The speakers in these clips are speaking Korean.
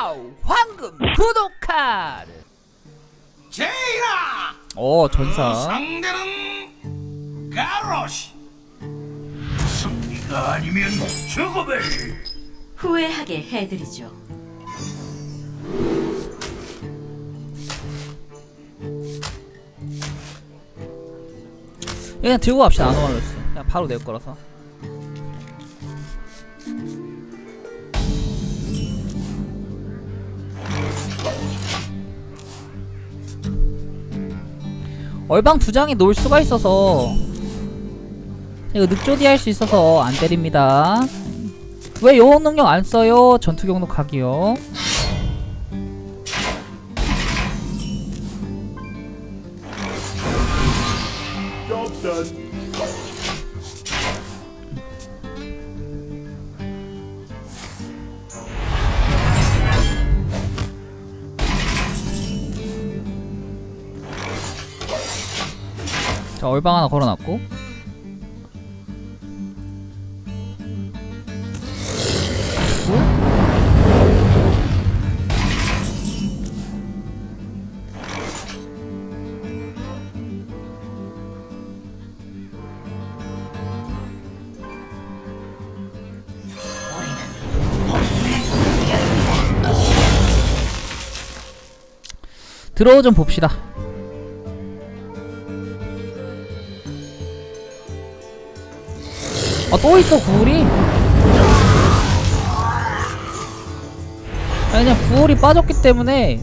와우 황금 구독 카드 제이라! 오 전사. 상대는 가로시. 승리가 아니면 죽음을 후회하게 해드리죠. 그냥 들고 갑시다 아노말로스 그냥 바로 낼 거라서 얼방 두 장이 놓을 수가 있어서 이거 늑조디 할 수 있어서 안 때립니다 왜 영웅 능력 안 써요? 전투 경로 각이요 자 얼방 하나 걸어놨고. 들어오 좀 봅시다 아 또 있어 구울이? 아니 그냥 구울이 빠졌기 때문에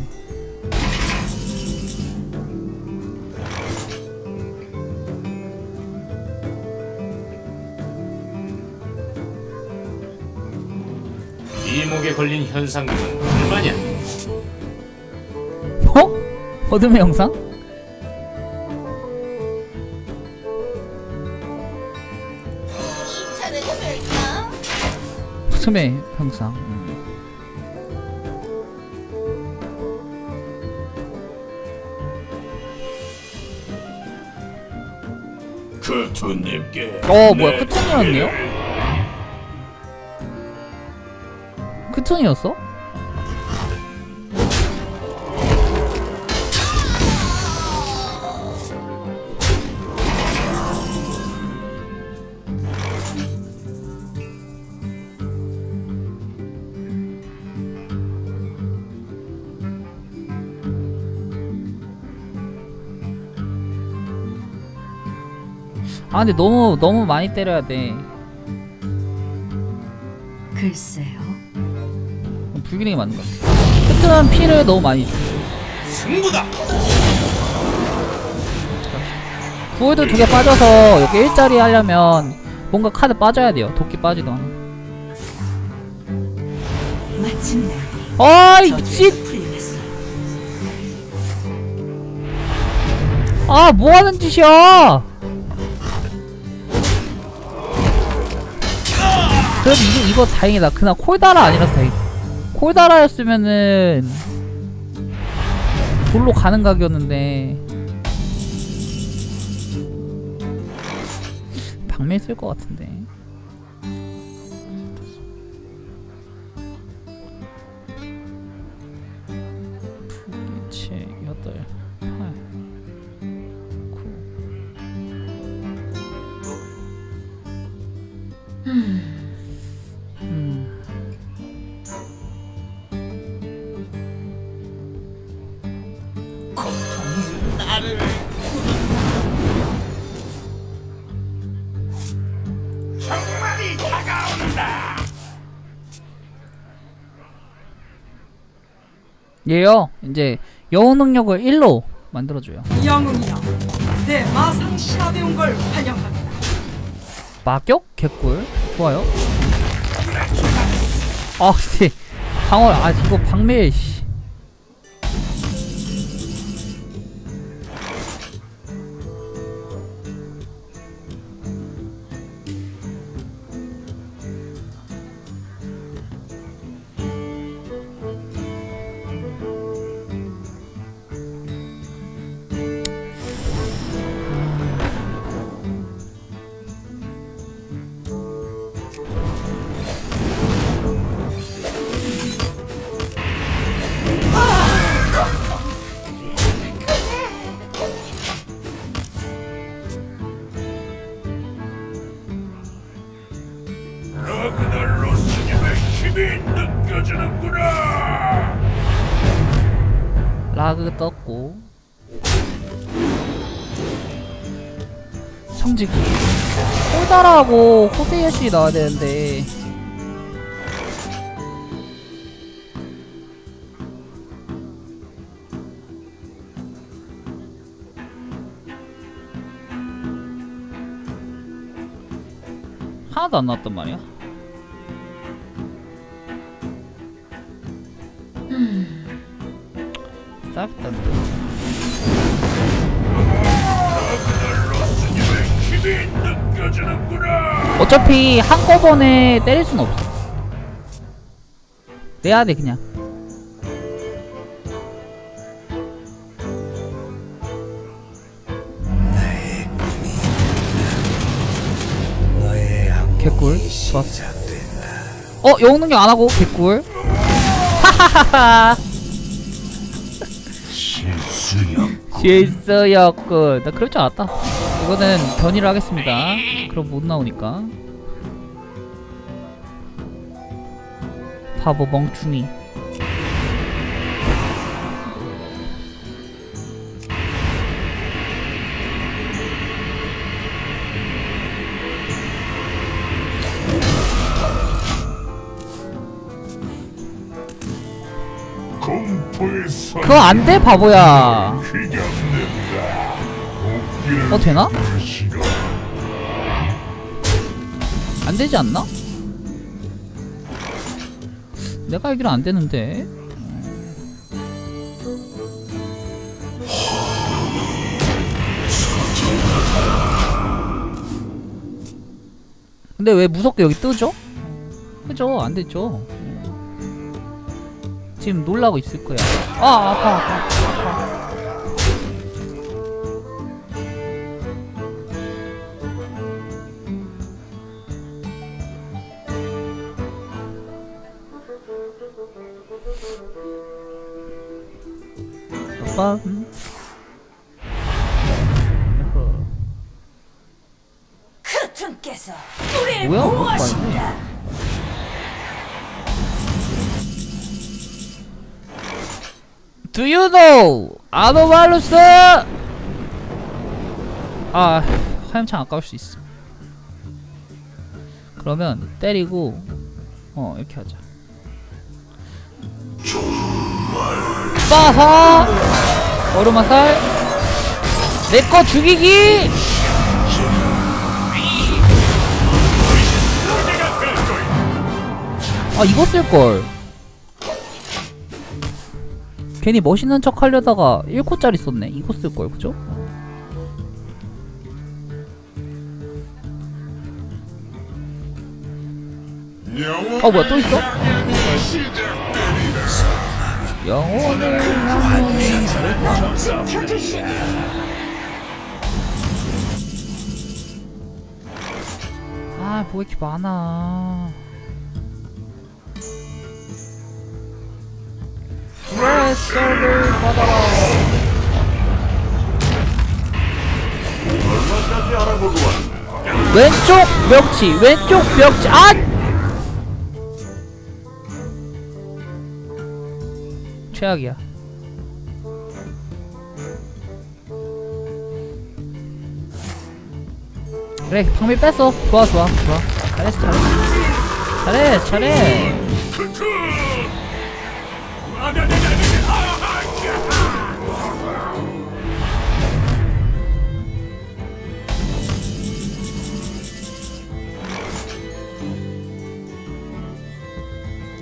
이목에 걸린 현상금은 얼마냐? 어? 어둠의 영상? 어둠의 영상 음. 그투님께 어 뭐야 크톤이었네요? 크톤이었어? 아 근데 너무 너무 많이 때려야 돼. 글쎄요. 불균형이 맞는 것 같아. 크트는 피를 너무 많이 줘. 승부다! 구월도 두 개 빠져서 여기 일자리 하려면 뭔가 카드 빠져야 돼요. 도끼 빠지도 않아. 마침내 아이 저주에서 미친! 풀려났어요. 아 뭐하는 짓이야 그래도 이거, 이거 다행이다. 그날 콜다라 아니라서 다행 콜다라였으면은 돌로 가는 각이었는데. 방매 쓸 것 같은데 얘요 이제 영웅 능력을 1로 만들어줘요 영웅이여 내 마상 시합에 온 걸 환영합니다 막격? 개꿀 좋아요 아 씨. 방어 아 이거 방매 씨. 힘이 느껴지는구나. 라그 떴고. 성직이 홀다라고 호세이시 나와야 되는데. 하나도 안 나왔단 말이야 느껴지는구나. 어차피 한꺼번에 때릴 순 없어. 내야 돼 그냥. 개꿀 좋았어. 어 영웅 능력 안 하고 개꿀. 실수였군. 나 그럴 줄 알았다. 이거는 변이를 하겠습니다. 그럼 못 나오니까. 바보 멍충이. 그거 안 돼, 바보야. 어, 되나? 안 되지 않나? 내가 알기로 안 되는데. 근데 왜 무섭게 여기 뜨죠? 그죠? 안 됐죠? 지금 놀라고 있을 거야. 아, 아파, 아파. 빰. 크툰께서 우리를 뭐야? 보호하신다. Do you know 아노말루스? 아 화염창 아까울 수 있어. 그러면 때리고 어 이렇게 하자. 빠사 얼음화살 내 거 죽이기. 아 이거 쓸 걸. 괜히 멋있는 척 하려다가 1코짜리 썼네. 이거 쓸 걸, 그죠? 어 뭐야 또 있어? 영혼을 아, 뭐 이렇게 많아. 레셔를 받아라. 왼쪽 멱치, 왼쪽 멱치. 아! 최악이야. 그래, 방미 뺐어. 좋아, 좋아, 좋아. 잘했어, 잘했어. 잘해, 잘해.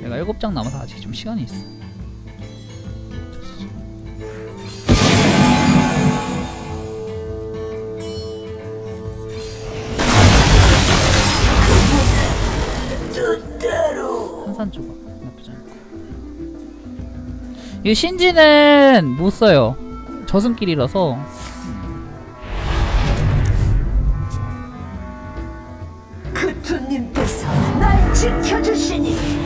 내가 일곱 장 남아서 아직 좀 시간이 있어. 한산 조각 나쁘지 않고. 이 신지는 못 써요. 저승길이라서 크툰님께서 날 지켜주시니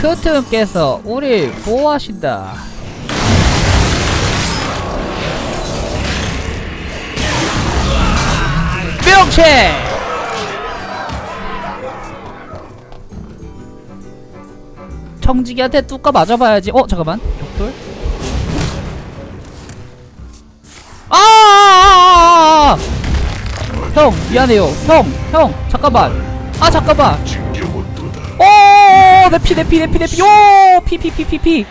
크트님께서 우리 보호하신다. 명체 청지기한테 뚜까 맞아봐야지. 어 잠깐만. 벽돌? 아, 아아아아아! 형 미안해요. 형형 잠깐만. 아 잠깐만 내 피, 내 피, 내 피, 내 피, 오, 피, 피, 피, 피, 피.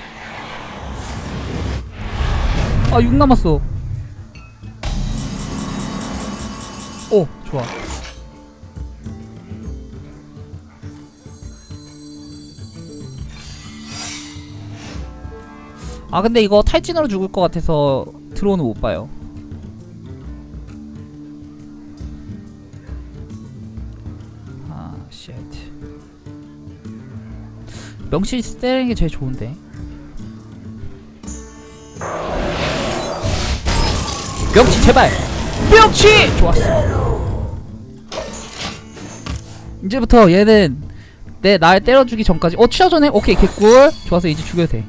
아, 6 남았어. 오, 좋아. 아, 근데 이거 탈진으로 죽을 것 같아서 드론은 못 봐요. 명치 때리는 게 제일 좋은데. 명치 제발. 명치 좋았어. 이제부터 얘는 내 날 때려주기 전까지 어 취하 전에 오케이 개꿀 좋아서 이제 죽여도 돼.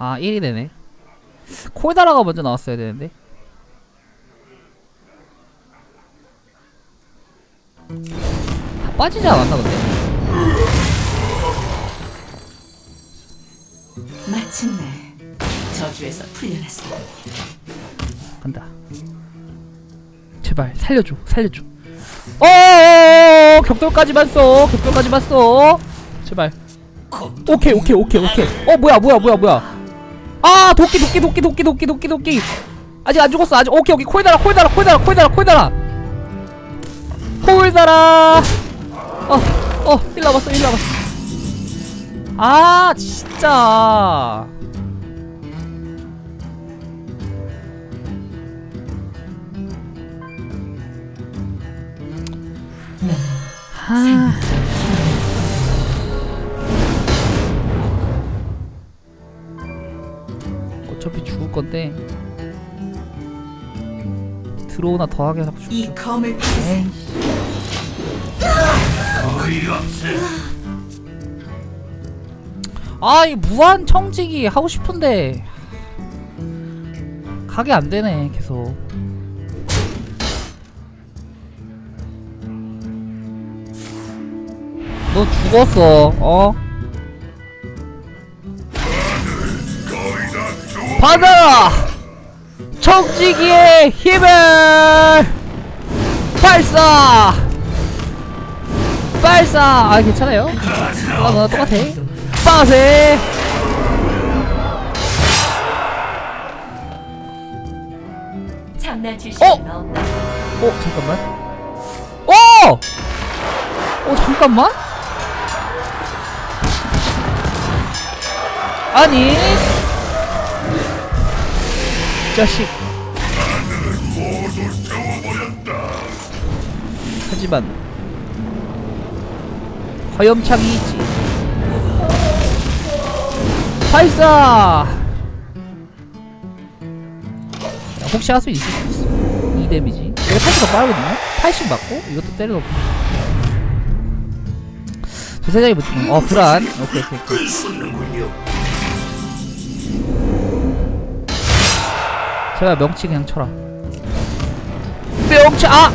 아 1이 되네. 콜다라가 먼저 나왔어야 되는데. 다 빠지지 않았나 근데? 마침내 저주에서 풀려났어. 간다. 제발 살려줘, 살려줘. 어, 격돌까지만 써, 격돌까지만 써. 제발. 오케이, 오케이, 오케이, 오케이. 어, 뭐야, 뭐야, 뭐야, 뭐야. 아, 도끼, 도끼, 도끼, 도끼, 도끼, 도끼, 도끼. 아직 안 죽었어, 아직. 오케이, 오케이, 콜 달아, 콜 달아, 콜 달아, 콜 달아, 콜 달아. 콜 달아. 어, 어, 일 남았어, 일 남았어. 아, 진짜. 아. 죽을 건데 들어오나 더하게 자꾸 이 죽죠. 검을 받으세요. 에이. 아, 이 무한 청지기 하고 싶은데 가게 안 되네, 계속. 너 죽었어, 어? 받아라! 청지기의 힘을! 발사! 발사! 아, 괜찮아요? 아, 나 똑같아. 빠세! 어? 어, 잠깐만. 어! 어, 잠깐만? 아니. 자식. 하지만 화염창이 있지. 발사! 혹시 할수 있을 수 있어. 2 데미지. 이거 80더 빠르거든요? 80 맞고, 이것도 때려놓고. 저못 죽는, 어, 불안. 오케이, 오케이, 오케이. 제발 명치 그냥 쳐라. 명치, 아!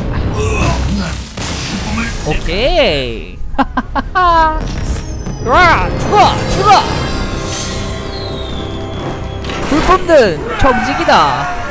오케이. 와, 죽어! 죽어! 불 뽑는 정직이다.